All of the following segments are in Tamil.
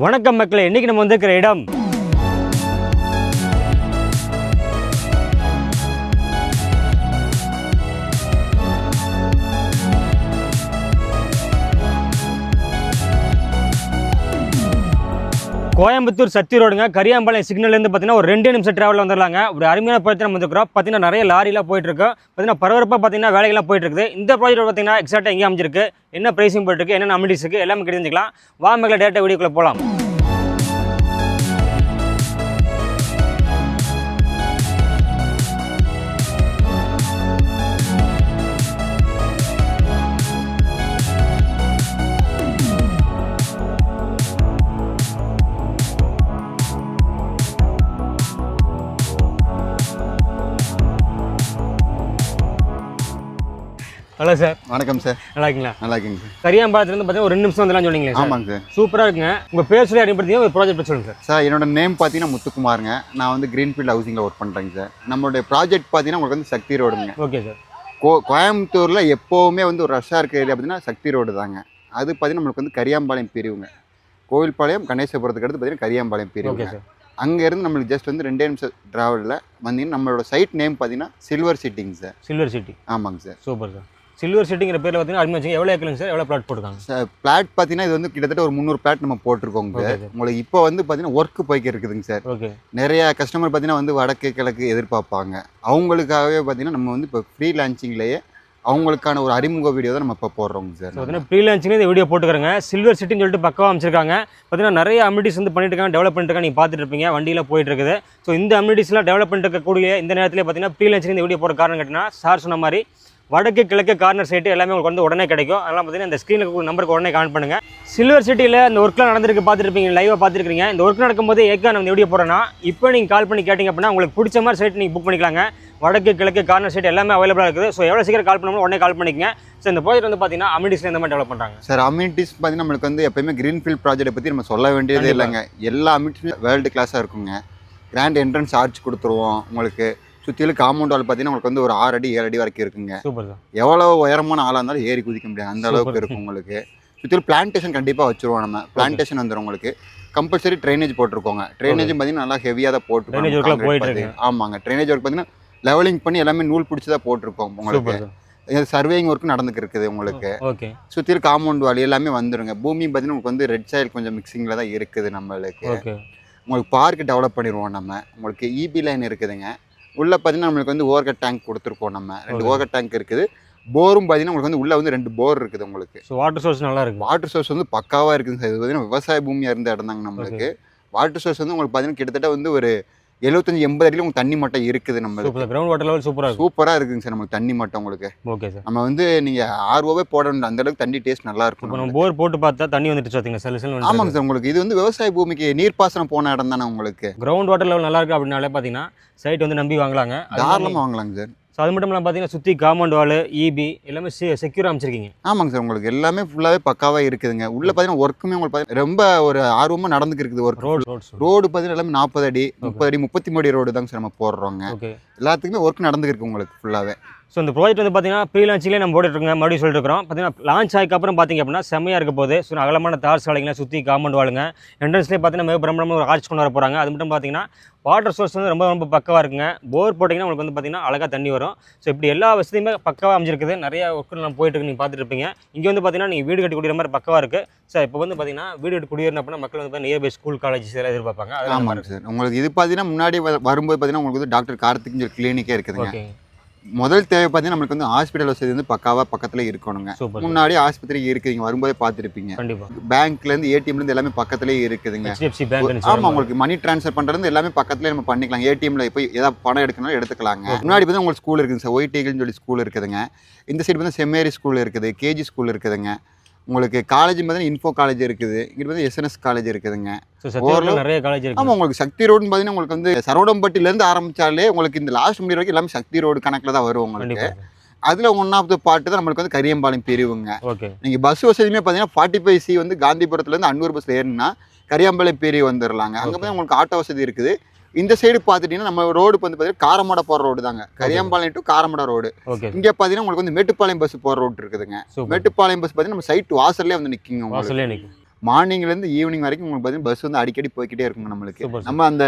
வணக்கம் மக்களே இன்னைக்கு நம்ம வந்திருக்கிற இடம் கோயம்புத்தூர் சத்தி ரோடுங்க. கரியாம்பாளையம் சிக்னல்லேருந்து பார்த்தீங்கன்னா ஒரு ரெண்டு நிமிஷம் ட்ராவலில் வந்துடலாங்க ஒரு அருமையான ப்ராஜெக்ட் நம்ம வந்துருக்கிறோம். பார்த்தீங்கன்னா நிறைய லாரிலாம் போயிட்டு பார்த்தீங்கன்னா பரபரப்பாக பார்த்தீங்கன்னா வேலைகள்லாம் போயிட்டு இருக்குது இந்த ப்ராஜெக்ட் பார்த்தீங்கன்னா எக்ஸாக்டாக எங்கே அமைஞ்சிருக்கு? என்ன ப்ரைஸிங் போயிட்டு இருக்கு என்னென்ன அமிட்டிஸ் இருக்குது எல்லாமே தெரிஞ்சுக்கலாம். வா மக்களை டேட்டா வீடியோக்குள்ளே போகலாம். Hello sir. வணக்கம் சார். நல்லா இருக்கீங்களா நல்லா இருக்கீங்க சார். கரியாம்பாளத்துலேருந்து பார்த்தீங்கன்னா ஒரு ரெண்டு நிமிஷம் வந்துடலாம் சொன்னீங்களே ஆமாங்க சார். சூப்பராக இருக்குங்க. உங்கள் பேர் சொல்லி அடிப்படுத்தி ஒரு ப்ராஜெக்ட் பற்றி சொல்லுங்கள் சார். சார் என்னோட நேம் பார்த்தீங்கன்னா முத்துக்குமாருங்க. நான் வந்து கிரீன்ஃபீல்ட் ஹவுசிங்கில் ஒர்க் பண்ணுறேங்க சார். நம்மளுடைய ப்ராஜெக்ட் பார்த்தீங்கன்னா உங்களுக்கு வந்து சக்தி ரோடுங்க. Okay sir. கோ கோயம்புத்தூரில் எப்போவுமே வந்து ஒரு ரஷ்ஷாக இருக்க ஏரியா பார்த்தீங்கன்னா சக்தி ரோடு தாங்க. அது பார்த்தீங்கன்னா நம்மளுக்கு வந்து கரியாம்பாளையம் பிரிவுங்க. கோவில்பாளையம் கணேசபுரத்துக்கு அடுத்து பார்த்தீங்கன்னா கரியாம்பாளையம் பிரிவுங்க. அங்கேருந்து நம்மளுக்கு ஜஸ்ட் வந்து ரெண்டே நிமிஷம் ட்ராவலில் வந்தீங்கன்னா நம்மளோட சைட் நேம் பார்த்தீங்கன்னா சில்வர் சிட்டிங் சார். சில்வர் சிட்டி ஆமாங்க சார். Super sir. சில்வர் சிட்டிங்கிற பேரில் பார்த்தீங்கன்னா அருமையாக வச்சுங்க எவ்வளோ ஏக்கலுங்க சார்? எவ்வளோ பிளாட் போட்டுருக்காங்க? சார் பிளாட் பார்த்தீங்கன்னா இது வந்து கிட்டத்தட்ட ஒரு முந்நூறு பிளாட் நம்ம போட்டிருக்கோங்க உங்களுக்கு இப்போ வந்து பார்த்தீங்கன்னா ஒர்க்கு போய்க்கு இருக்குதுங்க சார். ஓகே. நிறைய கஸ்டமர் பார்த்தீங்கன்னா வந்து வடக்கு கிழக்கு எதிர்பார்ப்பாங்க. அவங்களுக்காகவே பார்த்தீங்கன்னா நம்ம வந்து இப்போ ஃப்ரீ லான்ச்சிங்லேயே அவங்களுக்கான ஒரு அறிமுக வீடியோ தான் நம்ம இப்போ போடுறோங்க சார் பார்த்தீங்கன்னா ப்ரீ லான்ச்சிங் இந்த வீடியோ போட்டுக்கிறேங்க. சில்வர் சிட்டின்னு சொல்லிட்டு பக்கமாக அமைச்சிருக்காங்க. பார்த்தீங்கன்னா நிறைய அம்யூனிட்டிஸ் வந்து பண்ணிட்டு இருக்காங்க. டெவலப் பண்ணிட்டு இருக்காங்க. நீங்கள் பார்த்துட்டு இருப்பீங்க. வண்டியில் போயிட்டு இருக்குது. ஸோ இந்த அம்யூனிட்டிஸ்லாம் டெவலப் பண்ணிட்டு இருக்கக்கூடிய இந்த நேரத்தில் பார்த்தீங்கன்னா ப்ரீ லான்ச்சிங் இந்த வீடியோ போட காரணம் கேட்டிங்கன்னா சார் சொன்ன மாதிரி வடக்கு கிழக்கு கார்னர் சைட்டு எல்லாமே உங்களுக்கு வந்து உடனே கிடைக்கும். அதெல்லாம் பார்த்தீங்கன்னா இந்த ஸ்க்ரீனில் நம்பருக்கு உடனே கான் பண்ணுங்க. சில்வர் சிட்டியில் இந்த ஒர்க்லாம் நடந்திருக்கு பார்த்துருப்பீங்க லைவாக பார்த்துருக்கீங்க. இந்த ஒர்க் நடக்கும்போது ஏக்கா நம்ம வீடியோ போடுறோன்னா இப்போ நீங்கள் கால் பண்ணி கேட்டிங்க அப்படின்னா உங்களுக்கு பிடிச்ச மாதிரி சைட் நீங்கள் புக் பண்ணிக்கலாங்க. வடக்கு கிழக்கு கார்னர் சைட் எல்லாமே அவைலபிளாக இருக்குது. ஸோ எவ்வளோ சீக்கிரம் கால் பண்ணணும் உடனே கால் பண்ணிக்கங்க. ஸோ இந்த ப்ராஜெக்ட் வந்து பார்த்தீங்கன்னா அமினிட்டிஸில் இந்த மாதிரி டெவலப் பண்ணுறாங்க சார் அம்யூனிட்டிஸ் பார்த்தீங்கன்னா நம்மளுக்கு வந்து எப்பயுமே கிரீன்ஃபீல்ட் ப்ராஜெக்ட்டை பற்றி நம்ம சொல்ல வேண்டியதே. இல்லைங்க. எல்லா அம்யூனிட்டிஸும் வேர்ல்டு கிளாஸாக இருக்குங்க. கிராண்ட் என்ட்ரன்ஸ் ஆர்ச் கொடுத்துருவோம் உங்களுக்கு. சுற்றிலும் காம்பவுண்ட் வால் பார்த்தீங்கன்னா உங்களுக்கு வந்து ஒரு ஆறு அடி ஏழு அடி வரைக்கும் இருக்குங்க. எவ்வளோ உயரமான ஆளாக இருந்தாலும் ஏறி குதிக்க முடியாது. அந்த அளவுக்கு. இருக்கும் உங்களுக்கு. சுற்றிலும் பிளான்டேஷன் கண்டிப்பாக வச்சுருவோம் நம்ம. பிளான்டேஷன் வந்துடும் உங்களுக்கு. Compulsory drainage போட்டிருக்கோங்க. ட்ரைனேஜும் பார்த்தீங்கன்னா நல்லா ஹெவியாக தான் Drainage work எல்லாம் போயிட்டு போட்டு ஆமாங்க. ட்ரைனேஜ் ஒர்க் பார்த்தீங்கன்னா லெவலிங் பண்ணி எல்லாமே நூல் பிடிச்சி தான் போட்டிருக்கோம் உங்களுக்கு. சர்வேயிங் ஒர்க் நடந்துக்கு இருக்குது உங்களுக்கு. சுற்றிலும் காம்பவுண்ட் வால் எல்லாமே வந்துருங்க. பூமி பார்த்தீங்கன்னா உங்களுக்கு வந்து ரெட் சாயில் கொஞ்சம் மிக்சிங்கில் தான் இருக்குது நம்மளுக்கு. உங்களுக்கு பார்க் டெவலப் பண்ணிடுவோம் நம்ம. உங்களுக்கு இபி லைன் இருக்குதுங்க. உள்ள பார்த்தீங்கன்னா நம்மளுக்கு வந்து ஓவர்கட் டேங்க் கொடுத்துருக்கோம் நம்ம. ரெண்டு. ஓவர்கட் டேங்க் இருக்குது. போரும் பார்த்தீங்கன்னா உங்களுக்கு வந்து உள்ள வந்து ரெண்டு போர் இருக்குது உங்களுக்கு. ஸோ வாட்டர் சோர்ஸ் நல்லா இருக்கு. வாட்டர் சோர்ஸ் வந்து பக்காவாக இருக்குங்க சார். இது பார்த்தீங்கன்னா விவசாய பூமியாக இருந்த இடம் தாங்க நம்மளுக்கு. வாட்டர் சோர்ஸ் வந்து உங்களுக்கு பார்த்தீங்கன்னா கிட்டத்தட்ட வந்து ஒரு எழுபத்தஞ்சு எண்பது அடியில் உங்களுக்கு தண்ணி மட்டம் இருக்குது சூப்பர் கிரவுண்ட் வாட்டர் லெவல் சூப்பராக சூப்பராக இருக்குங்க சார் நம்மளுக்கு தண்ணி மட்டம் உங்களுக்கு. Okay sir. நம்ம வந்து நீங்கள் ஆர்ஓவே போட வேண்டிய அந்த அளவுக்கு தண்ணி டேஸ்ட் நல்லா இருக்கும் நம்ம. போர் போட்டு பார்த்தா தண்ணி வந்துட்டு பார்த்தீங்க சில சில ஆமாங்க சார் உங்களுக்கு இது வந்து விவசாய பூமிக்கு நீர்ப்பாசனம் போன இடம் தானே உங்களுக்கு. கிரவுண்ட் வாட்டர் லெவல் நல்லா இருக்கு அப்படின்னாலே பார்த்தீங்கன்னா சைட் வந்து நம்பி வாங்கலாங்க. தாராளமாக வாங்கலாங்க சார். ஸோ அது மட்டும் இல்லாமல் பார்த்தீங்கன்னா சுற்றி காம்பவுண்ட் வால் இபி எல்லாமே செக்யூராக அமைச்சிருக்கீங்க. ஆமாங்க சார் உங்களுக்கு எல்லாமே ஃபுல்லாகவே பக்காவாக இருக்குதுங்க. உள்ள பார்த்தீங்கன்னா ஒர்க்குமே உங்களுக்கு பார்த்தீங்கன்னா ரொம்ப ஒரு ஆர்வமாக நடந்துக்கு இருக்குது ஒர்க் ரோடு ரோடு பார்த்தீங்கன்னா எல்லாமே நாற்பது அடி முப்பது அடி முப்பத்தி மூணு ரோடு தாங்க சார் நம்ம போடுறோங்க. எல்லாத்துக்குமே ஒர்க் நடந்துருக்கு உங்களுக்கு ஃபுல்லாகவே ஸோ இந்த ப்ராஜெக்ட் வந்து பார்த்தீங்கன்னா ப்ரீ லான்ச்சிங்லேயே நம்ம போட்டுட்டு இருக்கோங்க மறுபடியும் சொல்லிட்டு இருக்கிறோம் பார்த்தீங்கன்னா லான்ச் ஆகிக்கப்புறம் பார்த்தீங்க அப்படின்னா செம்மையாக இருக்க போது ஸோ அகலமான தார் சாலைகளை சுற்றி காம்பவுண்ட் வாழுங்க. என்ட்ரன்ஸ்லேயே பார்த்தீங்கன்னா மிக பிரம்மாண்டமாக ஒரு ஆர்ச் கொண்டு வர போகிறாங்க அது மட்டும் பார்த்தீங்கன்னா வாட்டர் சோர்ஸ் வந்து ரொம்ப ரொம்ப பக்கவாக இருக்குங்க. போர் போட்டிங்கன்னா உங்களுக்கு வந்து பார்த்தீங்கன்னா அழகாக தண்ணி வரும். ஸோ இப்படி எல்லா வசதியுமே பக்கவாக அமைஞ்சிருக்குது. நிறைய ஒர்க்கு நம்ம போயிட்டு இருக்கு நீங்கள் பார்த்துட்டு இருப்பீங்க இங்கே வந்து பார்த்தீங்கன்னா நீங்கள் வீடு கட்டி குடிக்கிற மாதிரி பக்கவாக இருக்குது சார் இப்போ வந்து பார்த்தீங்கன்னா வீடு கட்டி குடியிருந்த அப்படின்னா மக்கள் வந்து நியர்பை ஸ்கூல் காலேஜஸ் எல்லாம் எதிர்பார்ப்பாங்க. அதெல்லாம் ஆமாங்க சார். உங்களுக்கு இது பார்த்தீங்கன்னா முன்னாடி வரும்போது பார்த்தீங்கன்னா உங்களுக்கு வந்து டாக்டர் கார்த்திக்னு சொல்லி கிளினிக்கே இருக்குதுங்க ஓகே முதல் தேவை பார்த்தீங்கன்னா நம்மளுக்கு வந்து ஹாஸ்பிட்டல் வசதி வந்து பக்காவாக பக்கத்தில் இருக்கணுங்க. முன்னாடி ஆஸ்பத்திரி இருக்குதுங்க வரும்போதே பார்த்துருப்பீங்க. பேங்க்லேருந்து ஏடிஎம்லேருந்து எல்லாமே பக்கத்துலேயே இருக்குதுங்க. ஹெச்டிஎஃப்சி பேங்க் ஆமா உங்களுக்கு மணி ட்ரான்ஸ்ஃபர் பண்றது எல்லாமே பக்கத்துலயே நம்ம பண்ணிக்கலாம். ஏடிஎம்ல போய் ஏதாவது பணம் எடுக்கணும் எடுத்துக்கலாங்க. முன்னாடி பார்த்தா உங்களுக்கு ஸ்கூல் இருக்குங்க சார் ஒயிட்டேகல்னு சொல்லி ஸ்கூல் இருக்குதுங்க. இந்த சைடு வந்து செம்மேரி ஸ்கூல் இருக்குது. கேஜி ஸ்கூல் இருக்குதுங்க. உங்களுக்கு காலேஜ் பார்த்தீங்கன்னா இன்ஃபோ காலேஜ் இருக்குது. இங்கிட்டு வந்து எஸ்என்எஸ் காலேஜ் இருக்குதுங்க. சத்தியத்தில் நிறைய காலேஜ் இருக்கு. ஆமா உங்களுக்கு சக்தி ரோடுன்னு பார்த்தீங்கன்னா உங்களுக்கு வந்து சரவணம்பட்டிலேருந்து ஆரம்பிச்சாலே உங்களுக்கு இந்த லாஸ்ட் முடிவு வரைக்கும் எல்லாமே சக்தி ரோடு கணக்கில் தான் வரும் உங்களுக்கு. அதில் ஒன் ஆஃப் த பார்ட் தான் நம்மளுக்கு வந்து கரியம்பாளையம் பிரிவுங்க. ஓகே. நீங்கள் பஸ் வசதியுமே பார்த்தீங்கன்னா ஃபார்ட்டி ஃபைவ் சி வந்து காந்திபுரத்துலேருந்து அன்னூர் பஸ்ஸில் ஏறினா கரியாம்பாளையம் பேரி வந்துடலாங்க அங்கே. போய் உங்களுக்கு ஆட்டோ வசதி இருக்குது. இந்த சைடு பார்த்துட்டீங்கன்னா நம்ம ரோடு வந்து பார்த்தீங்கன்னா காரமடை போகிற ரோடு தாங்க. கரியாம்பாளையம் டு காரமடை ரோடு இங்கே பார்த்தீங்கன்னா உங்களுக்கு வந்து மேட்டுப்பாளையம் பஸ் போகிற ரோடு இருக்குதுங்க. மேட்டுப்பாளையம் பஸ் பார்த்தீங்கன்னா நம்ம சைட் வாசல்லே வந்து நிற்கிங்க வாசல்லே நிற்கும் மார்னிங்லேருந்து ஈவினிங் வரைக்கும் உங்களுக்கு பார்த்தீங்கன்னா பஸ் வந்து அடிக்கடி போய்க்கிட்டே இருக்குங்க நம்மளுக்கு. நம்ம அந்த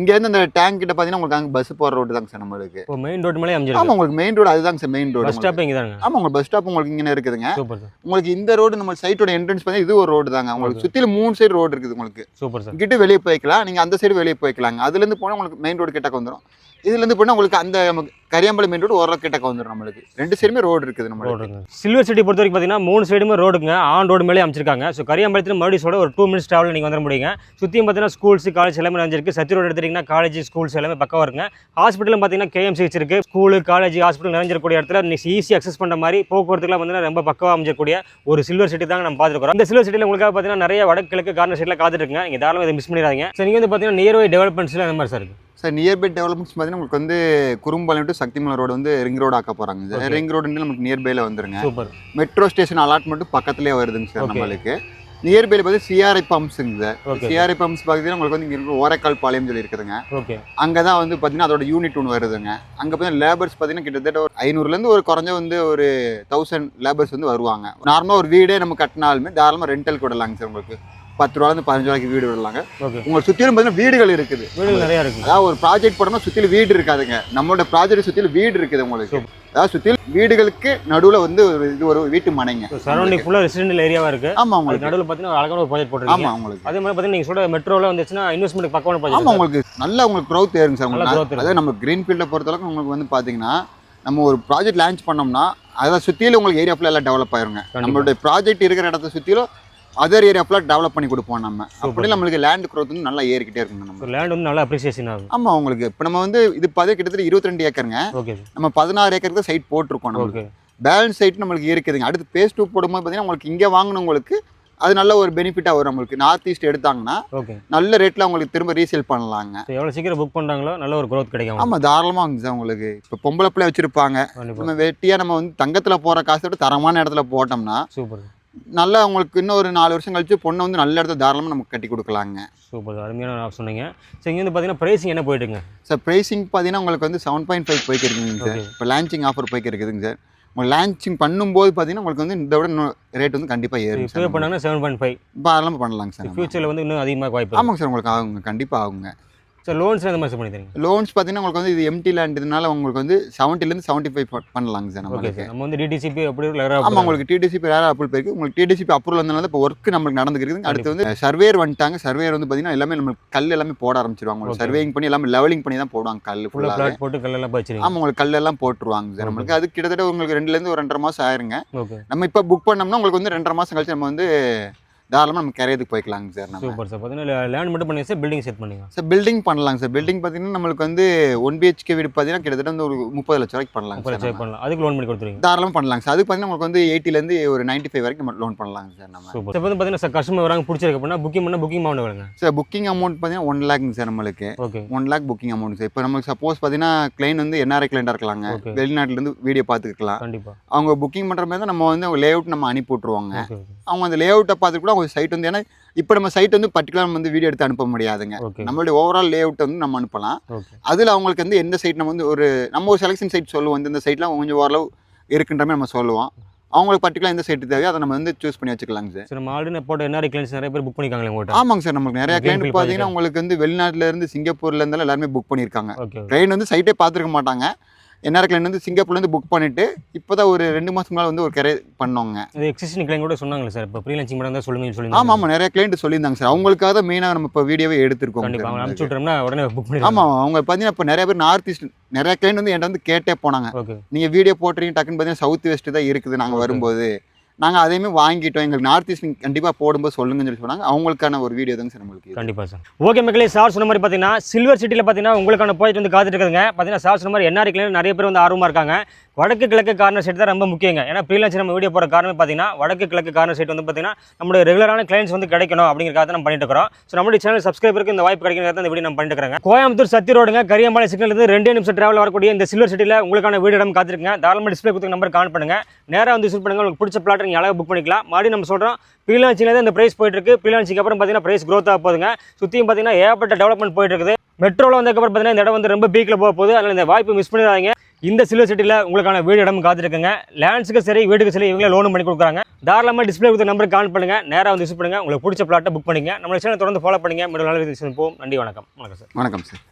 இங்கேருந்து அந்த டேங்க் கிட்ட பார்த்தீங்கன்னா உங்களுக்கு அங்கே பஸ் போகிற ரோடு தாங்க சார் நம்மளுக்கு இப்போ மெயின் ரோடு மேலே ஆமாம் அமைஞ்சிருக்கு உங்களுக்கு மெயின் ரோடு அதுதாங்க sir main road bus stop இங்கே தாங்க ஆமாம் உங்களுக்கு பஸ் ஸ்டாப் உங்களுக்கு இங்கே இருக்குதுங்க. சூப்பர் சார் உங்களுக்கு இந்த ரோடு நம்ம சைட்டோட என்ட்ரன்ஸ் பார்த்தீங்கன்னா இது ஒரு ரோடு தாங்க. உங்களுக்கு சுற்றிலும் மூணு சைடு ரோடு இருக்குது உங்களுக்கு. சூப்பர் சார் இங்கிட்டு வெளியே போய்க்கலாம் நீங்கள் அந்த சைடு வெளியே போய்க்கலாங்க. அதுலேருந்து போனால் உங்களுக்கு மெயின் ரோடு கிட்டக்க வந்துடும் இதுலேருந்து போனால் உங்களுக்கு அந்த கரியாம்பலம் மெயின் ரோடு ஓரளவு கிட்டக்க வந்துடும் நம்மளுக்கு. ரெண்டு சைடுமே ரோடு இருக்குது நம்மளுக்கு. ரோடுங்க சில்வர் சிட்டி பொறுத்த வரைக்கும் பார்த்தீங்கன்னா மூணு சைடுமே ரோடுங்க ஆன் ரோடு மேலே அமைச்சிருக்காங்க. ஸோ கரியாம்பலத்தில் மறுபடியும் சொல்ல ஒரு டூ மினிட்ஸ் ட்ராவல் நீங்கள் வந்துட முடியுங்க. சுற்றியும் பார்த்தீங்கன்னா ஸ்கூல்ஸ் காலேஜ் எல்லாமே நிறைஞ்சிருக்கு சத்தி ரோடு எடுத்துட்டிங்கன்னா காலேஜ் ஸ்கூல்ஸ் எல்லாமே பக்கம் வருங்க. ஹாஸ்பிட்டலும் பார்த்தீங்கன்னா கேஎம்சிஹெச் இருக்கு. ஸ்கூலு காலேஜ் ஹாஸ்பிட்டல் நிறைஞ்சிருக்கக்கூடிய இடத்துல நீங்கள் ஈஸி அக்சஸ் பண்ணுற மாதிரி போக்குவரத்துக்குலாம் பார்த்தீங்கன்னா ரொம்ப பக்கமாக அமைஞ்சிருக்கக்கூடிய ஒரு சில்வர் சிட்டி தாங்க நம்ம பார்த்துருக்கோம் இந்த சில்வர் சிட்டியில் உங்களுக்காக பார்த்தீங்கன்னா நிறைய வடக்கு கிழக்கு கார்னர் சைடில் காத்துட்டு இருக்குங்க நீங்கள் தாராளமாக இதை மிஸ் பண்ணிடாதீங்க. ஸோ நீங்கள் வந்து பார்த்தீங்கன்னா நியர்வை டெவலப்மெண்ட்ஸ்லாம் அந்த மாதிரி சார் இருக்குது சார் நியர்பை டெவலப்மெண்ட்ஸ் பார்த்தீங்கன்னா உங்களுக்கு வந்து குறும்பாளையம் டு சக்திமலை ரோடு வந்து ரிங் ரோடு ஆக்க போகிறாங்க சார். ரிங் ரோடு நமக்கு நியர்பையில் வந்துருங்க. சூப்பர். மெட்ரோ ஸ்டேஷன் அலாட்மெண்ட்டும் பக்கத்துலேயே வருதுங்க சார். நம்மளுக்கு. நியர்பையில் பார்த்து சிஆர்ஐ பம்ப்ஸுங்க சார் சிஆர்ஐ பம்ப்ஸ் பார்த்தீங்கன்னா உங்களுக்கு வந்து இங்கே இருக்கிற ஓரைக்கால் பாளையம் சொல்லி இருக்குதுங்க ஓகே அங்கே தான் வந்து பார்த்தீங்கன்னா அதோட யூனிட் ஒன்று வருதுங்க. அங்கே பார்த்தீங்கன்னா லேபர்ஸ் பார்த்தீங்கன்னா கிட்டத்தட்ட ஒரு ஐநூறுலேருந்து ஒரு குறைஞ்ச வந்து ஒரு தௌசண்ட் லேபர்ஸ் வந்து வருவாங்க. நார்மலாக ஒரு வீடே நம்ம கட்டினாலுமே தாராளமாக ரெண்டல் விடலாங்க சார் உங்களுக்கு. பத்து ரூபாலேருந்து பதினஞ்சு ரூபாய்க்கு வீடு விடலாங்க. ஓகே. உங்களுக்கு சுற்றிலும் பார்த்தீங்கன்னா வீடுகள் இருக்குது. வீடுகள் நிறையா இருக்குங்க அதாவது ஒரு ப்ராஜெக்ட் போடணும் சுற்றிலும் வீடு இருக்காதுங்க. நம்மளோட ப்ராஜெக்ட் சுற்றிலும் வீடு இருக்குது உங்களுக்கு. அதாவது சுற்றிலும் வீடுகளுக்கு நடுவில் வந்து ஒரு இது ஒரு வீட்டு மனைங்க. சரௌண்டிங் ஃபுல்லாக ரெசிடென்டல் ஏரியாவாக இருக்குது ஆமாம் உங்களுக்கு. நடுவில் பார்த்தீங்கன்னா ஒரு அழகான ஒரு ப்ராஜெக்ட் போட்டுருக்கீங்க. ஆமாம் உங்களுக்கு. அதே மாதிரி பார்த்தீங்கன்னா நீங்கள் மெட்ரோவில் வந்துச்சுன்னா இன்வெஸ்ட்மெண்ட் பக்கமான ஆமாம் ப்ராஜெக்ட் உங்களுக்கு நல்ல உங்களுக்கு க்ரௌத் ஏறுங்க சார். உங்களுக்கு இருக்கு. அதாவது நம்ம க்ரீன் ஃபீல்டை பொறுத்தளவுக்கு உங்களுக்கு வந்து பார்த்தீங்கன்னா நம்ம ஒரு ப்ராஜெக்ட் லான்ச் பண்ணோம்னா அதை சுற்றிலும் உங்களுக்கு ஏரியா ஃபுல்லாக எல்லாம் டெவலப் ஆயிருங்க. நம்மளுடைய ப்ராஜெக்ட் இருக்கிற இடத்த சுற்றிலும் அதர் ஏரியா ஃபுல்லாக டெவலப் பண்ணி கொடுப்போம் நம்ம. அப்படி நம்மளுக்கு லேண்ட் க்ரோத் வந்து நல்லா ஏறிக்கிட்டே இருக்குங்க நம்ம. லேண்ட் வந்து நல்லா அப்ரிசியேஷன் ஆகும். ஆமாம் உங்களுக்கு. இப்போ நம்ம வந்து இது பார்த்தே கிட்டத்தட்ட இருபத்தி ரெண்டு ஏக்கருங்க நம்ம பதினாறு ஏக்கருக்கு சைட் போட்டிருக்கோம் நம்ம ஓகே பேலன்ஸ் சைட் நம்மளுக்கு இருக்குதுங்க அடுத்து பேஸ் டூ போடும்போது பார்த்தீங்கன்னா உங்களுக்கு இங்கே வாங்கினவங்களுக்கு அது நல்ல ஒரு பெனிஃபிட்டாக வரும் நம்மளுக்கு. நார்த் ஈஸ்ட் எடுத்தாங்கன்னா நல்ல ரேட்டில் உங்களுக்கு திரும்ப ரீசேல் பண்ணலாங்க. எவ்வளோ சீக்கிரம் புக் பண்ணுறாங்களோ நல்ல ஒரு growth கிடைக்கும் ஆமாம் தாராளமாக சார் உங்களுக்கு. இப்போ பொம்பளை பிள்ளை வச்சுருப்பாங்க. நம்ம வெட்டியாக நம்ம வந்து தங்கத்தில் போகிற காசை விட தரமான இடத்துல போட்டோம்னா சூப்பர் நல்லா உங்களுக்கு இன்னும் ஒரு நாலு வருஷம் கழிச்சு பொண்ணை வந்து நல்ல இடத்துல தாராளமாக நமக்கு கட்டி கொடுக்கலாங்க. சூப்பர் அருமையான சொன்னீங்க ஸோ இங்கே வந்து பார்த்தீங்கன்னா ப்ரைஸிங் என்ன போயிட்டுங்க? சார் ப்ரைஸிங் பார்த்தீங்கன்னா உங்களுக்கு வந்து செவன் பாயிண்ட் ஃபைவ் போய்க்கு இருக்குங்க சார். இப்போ லான்ச்சிங் ஆஃபர் போய்க்கு இருக்குதுங்க சார் உங்களுக்கு லான்ச்சிங் பண்ணும்போது பார்த்தீங்கன்னா உங்களுக்கு வந்து இதை விட இன்னும் ரேட் வந்து கண்டிப்பாக ஏறும் இப்போ சார் பண்ணாங்கன்னா செவன் பாயிண்ட் ஃபைவ் தாராளமாக பண்ணலாங்க சார். ஃபியூச்சரில் வந்து இன்னும் அதிகமாக வாய்ப்பு ஆமாங்க சார் உங்களுக்கு ஆகுங்க. கண்டிப்பாக ஆகுங்க. சார் லோன்ஸ் எந்த மாதிரி பண்ணி தரீங்க லோன்ஸ் பார்த்தீங்கன்னா உங்களுக்கு வந்து இது எம்டி லேண்ட் இதனால உங்களுக்கு வந்து செவன்ட்டிலேருந்து செவன்ட்டி ஃபைவ் பண்ணலாங்க சார் நம்மளுக்கு நம்ம வந்து டிடிசிபி எப்படி ஆமாம் உங்களுக்கு டிடிசிபி வேறு அப்ரூவல் போயிருக்கு. உங்களுக்கு டிடிசிபி அப்ரூவல் வந்தனால இப்போ ஒர்க் நம்மளுக்கு நடந்துருக்கு அடுத்து வந்து சர்வேர் வந்துட்டாங்க. சர்வேர் வந்து பார்த்தீங்கன்னா எல்லாமே நம்மளுக்கு கல் எல்லாமே போட ஆரம்பிச்சிருவாங்க. சர்வேயிங் பண்ணி எல்லாமே லெவலிங் பண்ணி தான் போடுவாங்க கல் ஃபுல்லாக போட்டு கல்லெல்லாம் வச்சிருக்கீங்க ஆமாம் உங்களுக்கு கல்லெல்லாம் போட்டுருவாங்க சார். நம்மளுக்கு. அது கிட்டத்தட்ட உங்களுக்கு ரெண்டுலேருந்து ஒரு ரெண்டரை மாதம் ஆயிருங்க. நம்ம இப்போ புக் பண்ணோம்னா உங்களுக்கு வந்து ரெண்டரை மாதம் கழிச்சு நம்ம வந்து தாராளமாக நம்ம கரையதுக்கு போய்க்கலாங்க சார் நம்ம. Super sir. பார்த்தீங்கன்னா லேண்ட் மட்டும் பண்ணி சார் பில்டிங் செட் பண்ணீங்க சார் பில்டிங் பண்ணலாங்க சார் பில்டிங் பார்த்தீங்கன்னா நம்மளுக்கு வந்து ஒன் பிஹெச்கே வீடு பார்த்தீங்கன்னா கிட்டத்தட்ட வந்து ஒரு முப்பது லட்ச ரூபாய்க்கு அப்புறம் சார் பண்ணலாம். அதுக்கு லோன் பண்ணி கொடுத்துருவீங்க. தாராளமாக பண்ணலாங்க சார் அதுக்கு பார்த்தீங்கன்னா உங்களுக்கு வந்து எயிட்டிலேருந்து ஒரு நைன்ட்டி ஃபைவ் வரைக்கும் லோன் பண்ணலாங்க சார் நம்ம. வந்து பார்த்தீங்கன்னா சார் கஸ்டமர் வராங்க பிடிச்சிருக்கு அப்படின்னா புக்கிங் பண்ணால் புக்கிங் அமௌண்ட் வருங்க சார் புக்கிங் அமௌண்ட் பார்த்தீங்கன்னா ஒன் லேக்ங்க சார் நம்மளுக்கு. Okay one lakh booking amount sir இப்போ நமக்கு சப்போஸ் பார்த்தீங்கன்னா கிளைன் வந்து என்ஆர்ஐ கிளைண்டாக இருக்கலாங்க. வெளிநாட்டிலேருந்து வீடியோ பார்த்துக்கலாம் கண்டிப்பாக அவங்க புக்கிங் பண்ணுற மாதிரி தான் நம்ம வந்து லே அவுட் நம்ம அனுப்பி விட்ருவாங்க அவங்க அந்த லே அவுட்டை பார்த்துட்டு கூட அவங்க சைட் வந்து ஏன்னா இப்போ நம்ம சைட் வந்து பர்டிகுலர் வந்து வீடியோ எடுத்து அனுப்ப முடியாதுங்க. நம்மளுடைய ஓவரால் லே அவுட் வந்து நம்ம அனுப்பலாம். அதில் அவங்களுக்கு வந்து எந்த சைட் நம்ம வந்து ஒரு நம்ம ஒரு செலெக்ஷன் சைட் சொல்லுவோம். இந்த- இந்த சைட்லாம் கொஞ்சம் ஓரளவு இருக்குன்ற மாதிரி நம்ம சொல்லுவோம். அவங்களுக்கு பர்டிகுலர் எந்த சைட் தேவையோ அதை நம்ம வந்து சூஸ் பண்ணி வச்சுக்கலாங்க சார் சரி நம்ம ஆல்ரெடி போட்ட என்ஆர்ஐ கிளைண்ட்ஸ் நிறைய பேர் புக் பண்ணிக்காங்களே உங்கள்கிட்ட ஆமாங்க சார் நமக்கு நிறைய கிளைண்ட் பார்த்தீங்கன்னா உங்களுக்கு வந்து வெளிநாட்டுல இருந்து சிங்கப்பூர்ல இருந்தாலும் எல்லாருமே புக் பண்ணியிருக்காங்க. ட்ரெயின் வந்து சைட்டே பார்த்துருக்க மாட்டாங்க. என்ஆர் கிளைண்ட் வந்து சிங்கப்பூர்லேருந்து புக் பண்ணிட்டு இப்போதான் ஒரு ரெண்டு மாதத்துக்கு மேலே வந்து ஒரு கரை பண்ணோங்க. இது எக்ஸிஸ்டிங் கிளைண்ட் கூட சொன்னாங்களே சார் இப்போ ஃப்ரீலான்சிங் மட்டும் தான் சொல்லுங்க சொல்லி ஆமாம் ஆமாம் நிறைய கிளைண்ட் சொல்லியிருந்தாங்க சார் அவங்களுக்காக தான் மெயினாக நம்ம இப்போ வீடியோவே எடுத்திருக்கோம். கண்டிப்பாக அனுப்பிச்சு விட்றோம்னா உடனே புக் பண்ணிடுவாங்க. ஆமாம் அவங்க பார்த்தீங்கன்னா இப்போ நிறைய பேர் நார்த் ஈஸ்ட் நிறைய கிளைண்ட் வந்து என்கிட்ட வந்து கேட்டே போனாங்க. நீங்கள் வீடியோ போட்டுறீங்க டக்குன்னு பார்த்தீங்கன்னா சவுத் வெஸ்ட் தான் இருக்குது நாங்கள். வரும்போது. நாங்கள் அதையுமே வாங்கிட்டோம். எங்களுக்கு நார்த் ஈஸ்ட் நீங்கள் கண்டிப்பாக போடும்போது சொல்லுங்கன்னு சொல்லி சொன்னாங்க. அவங்களுக்கான ஒரு வீடியோ தாங்க சார் நம்மளுக்கு கண்டிப்பாக சார். ஓகே மக்களே சார் சொன்ன மாதிரி பார்த்தீங்கன்னா சில்வர் சிட்டியில் பார்த்தீங்கன்னா உங்களுக்கான போயிட்டு வந்து காத்துட்டு இருக்குதுங்க. பார்த்தீங்கன்னா சார் சொன்ன மாதிரி என்ன நிறைய பேர் வந்து ஆர்வமாக இருக்காங்க. வடக்கு கிழக்கு கார்னர் சைட் தான் ரொம்ப முக்கியங்க. ஏன்னா ப்ரீலான்ஸ் நம்ம வீடியோ போகிற காரணமே பார்த்தீங்கன்னா வடக்கு கிழக்கு கார்னர் சைட் வந்து பார்த்தீங்கன்னா நம்மளுடைய ரெகுலரான கிளைண்ட்ஸ் வந்து கிடைக்கணும் அப்படிங்கிறக்காக நம்ம பண்ணிட்டு இருக்கிறோம். ஸோ நம்மளுடைய சேனல் சப்ஸ்கிரைபருக்கு இந்த வாய்ப்பு கிடைக்கிறத இந்த வீடியோ நம்ம பண்ணிட்டு இருக்கிறாங்க. கோயம்புத்தூர் சத்தி ரோடுங்க கரியம்பாளையம் சிக்னலேருந்து ரெண்டே நிமிஷம் ட்ராவல் வரக்கூடிய இந்த சில்வர் சிட்டியில் உங்களுக்கான வீடு இடம் காத்திருக்குங்க. தாராளமாக டிஸ்பிளே கொடுத்து நம்பர் கால் பண்ணுங்கள் நேராக வந்து விசிட் பண்ணுங்கள் உங்களுக்கு பிடிச்ச பிளாட் நீங்கள் அழகாக புக் பண்ணிக்கலாம். மறுபடியும் நம்ம சொல்கிறோம் ஃப்ரீலான்சிங்கில் இந்த ப்ரைஸ் போயிட்டு இருக்கு. ஃப்ரீலான்சிங் அப்புறம் பார்த்தீங்கன்னா ப்ரைஸ் க்ரோத் ஆக போதுங்க சுற்றியும் பார்த்தீங்கன்னா ஏகப்பட்ட டெவலப்மெண்ட் போயிட்டு இருக்குது. மெட்ரோவில் வந்ததுக்கப்புறம் பார்த்தீங்கன்னா இந்த இடம் வந்து ரொம்ப பீக்கில் போக போகுது. அதில் இந்த வாய்ப்பு மிஸ் பண்ணிடாதீங்க. இந்த சில்வர் சிட்டியில் உங்களுக்கான வீடு இடம் காத்திருக்குங்க. லேண்ட்ஸுக்கு சரி வீட்டுக்கு சரி இவங்களே லோனும் பண்ணி கொடுக்குறாங்க. தாராளமாக டிஸ்பிளே கொடுத்த நம்பருக்கு கால் பண்ணுங்க. நேராக வந்து யூஸ் பண்ணுங்க. உங்களுக்கு பிடிச்ச பிளாட்டை புக் பண்ணிங்க நம்ம சேனல் தொடர்ந்து ஃபாலோ பண்ணுங்க. மிடில் நாள் போகும் நன்றி வணக்கம். வணக்கம் சார் வணக்கம் சார்